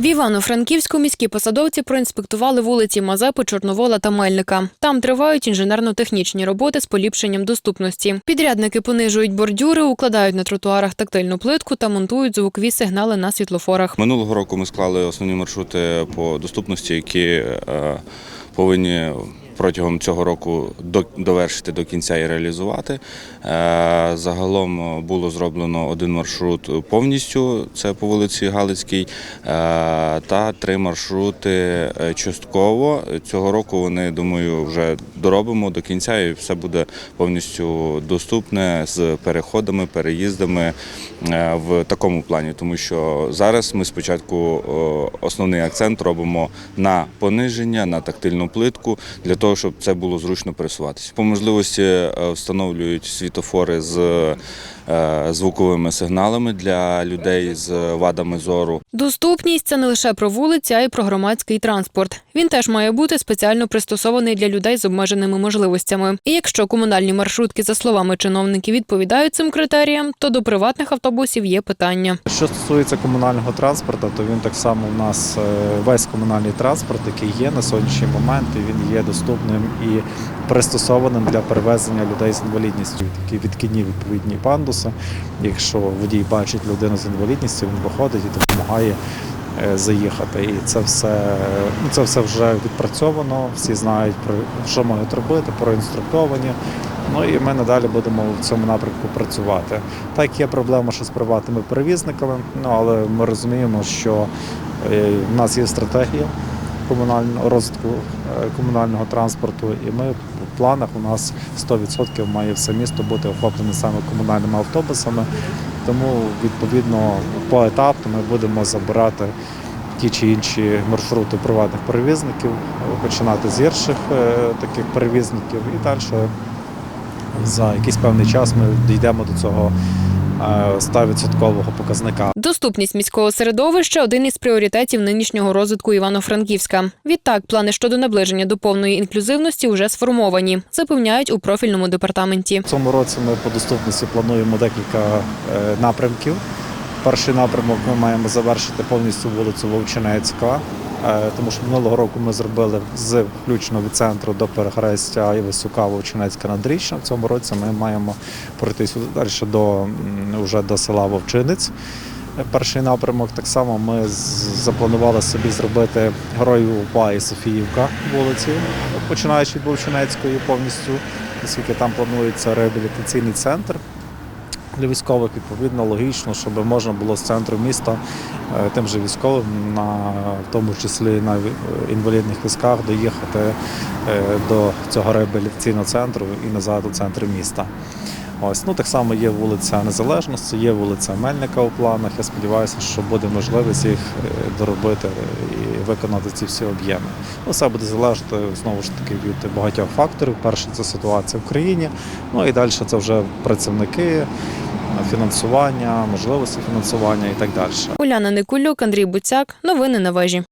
В Івано-Франківську міські посадовці проінспектували вулиці Мазепи, Чорновола та Мельника. Там тривають інженерно-технічні роботи з поліпшенням доступності. Підрядники понижують бордюри, укладають на тротуарах тактильну плитку та монтують звукові сигнали на світлофорах. Минулого року ми склали основні маршрути по доступності, які е, повинні протягом цього року довершити до кінця і реалізувати. Е, Загалом було зроблено один маршрут повністю, це по вулиці Галицькій, е, та три маршрути е, частково. Цього року вони, думаю, вже доробимо до кінця і все буде повністю доступне з переходами, переїздами е, в такому плані, тому що зараз ми спочатку е, основний акцент робимо на пониження, на тактильну плитку для того, щоб це було зручно пересуватися. По можливості е, встановлюють світофори з е, звуковими сигналами для людей з вадами зору. Доступність це не лише про вулиці, а й про громадський транспорт. Він теж має бути спеціально пристосований для людей з обмеженими можливостями. І якщо комунальні маршрутки, за словами чиновників, відповідають цим критеріям, то до приватних автобусів є питання. Що стосується комунального транспорту, то він так само у нас е, весь комунальний транспорт, який є на сьогоднішній момент, і він є доступним і пристосованим для перевезення людей з інвалідністю. Такі відкидні відповідні пандуси. Якщо водій бачить людину з інвалідністю, він виходить і допомагає е, заїхати. І це все, ну, це все вже відпрацьовано. Всі знають що мають робити, проінструктовані. Ну і ми надалі будемо в цьому напрямку працювати. Так є проблема, що з приватними перевізниками, ну але ми розуміємо, що е, в нас є стратегія комунального розвитку е, комунального транспорту, і ми в планах у нас 100% має все місто бути охоплене саме комунальними автобусами. Тому відповідно поетапно ми будемо забирати ті чи інші маршрути приватних перевізників, починати з гірших е, таких перевізників і далі за якийсь певний час ми дійдемо до цього е, 100% показника. Доступність міського середовища один із пріоритетів нинішнього розвитку Івано-Франківська. Відтак, плани щодо наближення до повної інклюзивності вже сформовані, запевняють у профільному департаменті. В цьому році ми по доступності плануємо декілька е, напрямків. Перший напрямок ми маємо завершити повністю вулицю Вовчинецька, е, тому що минулого року ми зробили з включно від центру до перехрестя Івасюка Вовчинецька Надрічна. В цьому році ми маємо пройти далі до, вже до села Вовчинець. Перший напрямок так само ми запланували собі зробити Героїв УПА і Софіївка вулиці, починаючи від Вовчинецької повністю, оскільки там планується реабілітаційний центр для військових, відповідно, логічно, щоб можна було з центру міста е, тим же військовим, на, в тому числі на е, інвалідних візках, доїхати е, до цього реабілітаційного центру і назад у центр міста. Ось, ну так само є вулиця Незалежності, є вулиця Мельника у планах. Я сподіваюся, що буде можливість їх доробити і виконати ці всі об'єми. Ну, все буде залежати знову ж таки від багатьох факторів. Перше це ситуація в країні. Ну і далі це вже працівники, фінансування, можливості фінансування і так далі. Уляна Никулюк, Андрій Буцяк. Новини на вежі.